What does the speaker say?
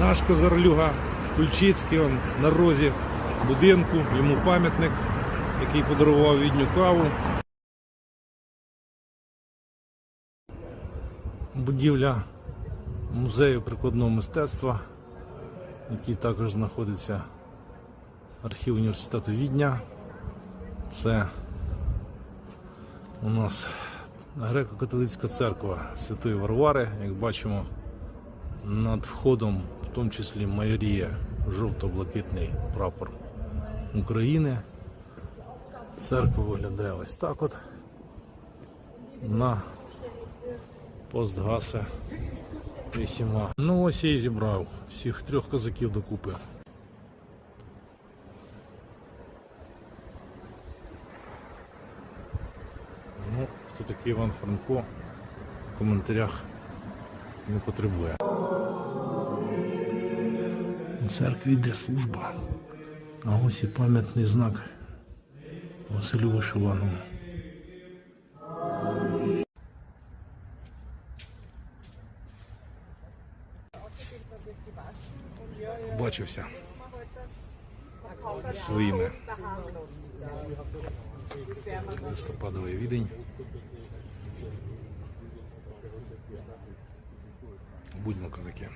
Наш козарлюга Кульчицький он на розі будинку, йому пам'ятник, який подарував відню каву. Будівля музею прикладного мистецтва, який також знаходиться архів університету Відня. Це у нас греко-католицька церква Святої Варвари, як бачимо, над входом, в тому числі майорія, жовто-блакитний прапор України. Церква виглядає ось так от. На постгасе 8 Ну ось я і зібрав всіх трьох козаків докупи. Ну, хто такий Іван Франко, в коментарях не потребує. У церкві йде служба. А ось і пам'ятний знак Василю Вишиваному. Бачився своїми листопадовий відень. Будьмо козаки.